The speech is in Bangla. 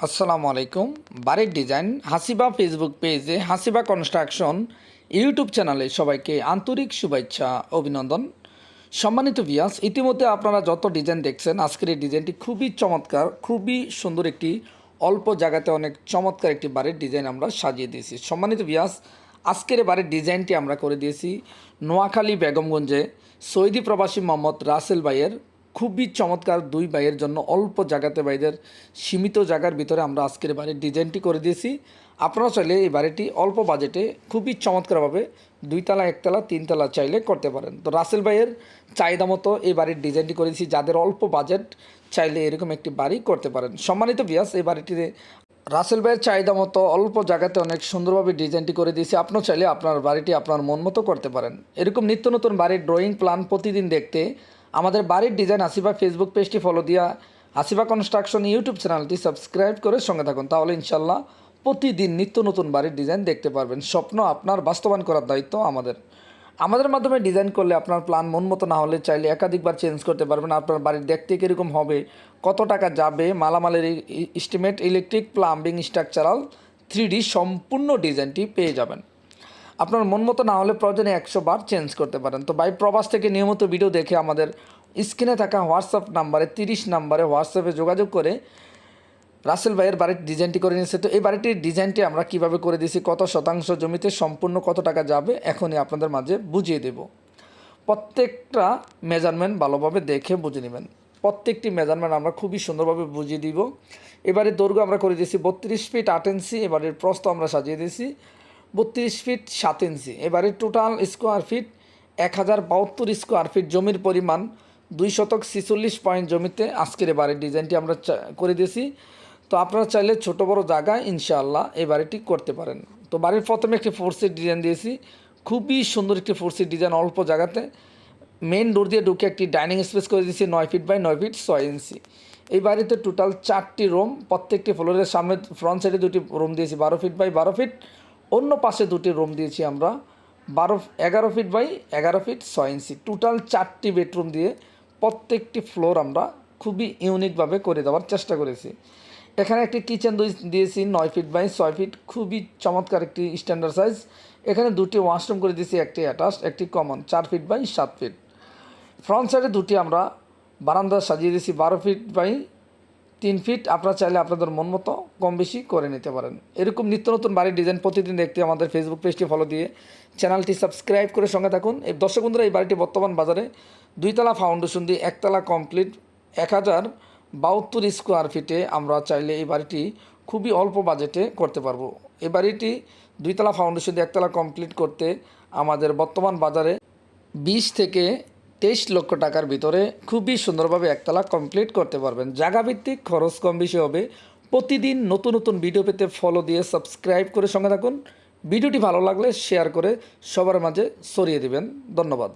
আসসালামু আলাইকুম। বাড়ির ডিজাইন, হাসিবা ফেসবুক পেজে হাসিবা কনস্ট্রাকশন ইউটিউব চ্যানেলে সবাইকে আন্তরিক শুভেচ্ছা, অভিনন্দন। সম্মানিত ভিয়াস ইতিমধ্যে আপনারা যত ডিজাইন দেখছেন, আজকের এই ডিজাইনটি খুবই চমৎকার, খুবই সুন্দর একটি, অল্প জায়গাতে অনেক চমৎকার একটি বাড়ির ডিজাইন আমরা সাজিয়ে দিয়েছি। সম্মানিত ভিয়াস আজকের বাড়ির ডিজাইনটি আমরা করে দিয়েছি নোয়াখালী বেগমগঞ্জে সৌদি প্রবাসী মোহাম্মদ রাসেল ভাইয়ের খুবই চমৎকার দুই বাইয়ের জন্য অল্প জায়গাতে বাইদের সীমিত জায়গার ভিতরে আমরা আজকের বাড়ির ডিজাইনটি করে দিয়েছি। আপনারা চাইলে এই বাড়িটি অল্প বাজেটে খুবই চমৎকারভাবে দুইতলা, একতলা, তিনতলা চাইলে করতে পারেন। তো রাসেল ভাইয়ের চাহিদা মতো এই বাড়ির ডিজাইনটি করে দিয়েছি। যাদের অল্প বাজেট চাইলে এরকম একটি বাড়ি করতে পারেন। সম্মানিত বিয়াস এই বাড়িটিতে রাসেল ভাইয়ের চাহিদা মতো অল্প জায়গাতে অনেক সুন্দরভাবে ডিজাইনটি করে দিয়েছি। আপনার চাইলে আপনার বাড়িটি আপনার মন মতো করতে পারেন। এরকম নিত্য নতুন বাড়ির ড্রয়িং প্ল্যান প্রতিদিন দেখতে আমাদের বাড়ির ডিজাইন আসিবা ফেসবুক পেজটি ফলো দিয়া আসিবা কনস্ট্রাকশন ইউটিউব চ্যানেলটি সাবস্ক্রাইব করে সঙ্গে থাকুন। তাহলে ইনশাল্লাহ প্রতিদিন নিত্য নতুন বাড়ির ডিজাইন দেখতে পারবেন। স্বপ্ন আপনার বাস্তবায়ন করার দায়িত্ব আমাদের। আমাদের মাধ্যমে ডিজাইন করলে আপনার প্ল্যান মন মতো না হলে চাইলে একাধিকবার চেঞ্জ করতে পারবেন। আপনার বাড়ির দেখতে কীরকম হবে, কত টাকা যাবে, মালামালের estimate electric plumbing structural three সম্পূর্ণ ডিজাইনটি পেয়ে যাবেন। আপনার মন মতো না হলে প্রয়োজনে একশো বার চেঞ্জ করতে পারেন। তো বাই প্রবাস থেকে নিয়মিত ভিডিও দেখে আমাদের স্ক্রিনে থাকা হোয়াটসঅ্যাপ নাম্বারে, তিরিশ নাম্বারে হোয়াটসঅ্যাপে যোগাযোগ করে রাসেল ভাইয়ের বাড়ির ডিজাইনটি করে নিয়েছে। তো এই বাড়িটির ডিজাইনটি আমরা কীভাবে করে দিয়েছি, কত শতাংশ জমিতে সম্পূর্ণ কত টাকা যাবে, এখনই আপনাদের মাঝে বুঝিয়ে দেব। প্রত্যেকটা মেজারমেন্ট ভালোভাবে দেখে বুঝে নেবেন। প্রত্যেকটি মেজারমেন্ট আমরা খুবই সুন্দরভাবে বুঝিয়ে দিব। এবারে দৈর্ঘ্য আমরা করে দিয়েছি বত্রিশ ফিট আট ইঞ্চি এবারের প্রস্ত আমরা সাজিয়ে দিয়েছি। বত্রিশ ফিট সাত ইঞ্চি। এবারে টোটাল স্কোয়ার ফিট এক হাজার বাহাত্তর স্কোয়ার ফিট জমির পরিমাণ দুই শতক ছিচল্লিশ পয়েন্ট জমিতে। আজকের এবারের ডিজাইনটি আমরা করে দিয়েছি। তো আপনারা চাইলে ছোট বড় জায়গায় ইনশাআল্লাহ এই বাড়িটি করতে পারেন। তো বাড়ির প্রথমে একটি ফোর্সের ডিজাইন দিয়েছি। খুবই সুন্দর একটি ফোর্সের ডিজাইন অল্প জায়গাতে। মেন ডোর দিয়ে ঢুকে একটি ডাইনিং স্পেস করে দিয়েছি নয় ফিট বাই নয় ফিট ছয় ইঞ্চি। এই বাড়িতে টোটাল চারটি রুম প্রত্যেকটি ফ্লোরের সামনে ফ্রন্ট সাইডে দুটি রুম দিয়েছি। বারো ফিট বাই বারো ফিট অন্য পাশে দুটি রুম দিয়েছি আমরা, বারো, এগারো ফিট বাই এগারো ফিট ছয় ইঞ্চি। টোটাল চারটি বেডরুম দিয়ে প্রত্যেকটি ফ্লোর আমরা খুবই ইউনিকভাবে করে দেওয়ার চেষ্টা করেছি। এখানে একটি কিচেন দিয়েছি, নয় ফিট বাই ছয় ফিট, খুবই চমৎকার একটি স্ট্যান্ডার্ড সাইজ এখানে দুটি ওয়াশরুম করে দিয়েছি, একটি অ্যাটাচ একটি কমন চার ফিট বাই সাত ফিট। ফ্রন্ট সাইডে দুটি আমরা বারান্দা সাজিয়ে দিয়েছি, বারো ফিট বাই তিন ফিট আপনারা চাইলে আপনাদের মন মতো কম বেশি করে নিতে পারেন। এরকম নিত্য নতুন বাড়ির ডিজাইন প্রতিদিন দেখতে আমাদের ফেসবুক পেজটি ফলো দিয়ে চ্যানেলটি সাবস্ক্রাইব করে সঙ্গে থাকুন। এই দর্শক বন্ধুরা, এই বাড়িটি বর্তমান বাজারে দুইতলা ফাউন্ডেশন দিয়ে একতলা কমপ্লিট এক হাজার বাহাত্তর স্কোয়ার ফিটে আমরা চাইলে এই বাড়িটি খুবই অল্প বাজেটে করতে পারব। এই বাড়িটি দুইতলা ফাউন্ডেশন দিয়ে একতলা কমপ্লিট করতে আমাদের বর্তমান বাজারে বিশ থেকে তেইশ লক্ষ টাকার ভিতরে খুবই সুন্দরভাবে একতলা কমপ্লিট করতে পারবেন। জায়গাভিত্তিক খরচ কম বেশি হবে। প্রতিদিন নতুন নতুন ভিডিও পেতে ফলো দিয়ে সাবস্ক্রাইব করে সঙ্গে থাকুন। ভিডিওটি ভালো লাগলে শেয়ার করে সবার মাঝে সরিয়ে দেবেন। ধন্যবাদ।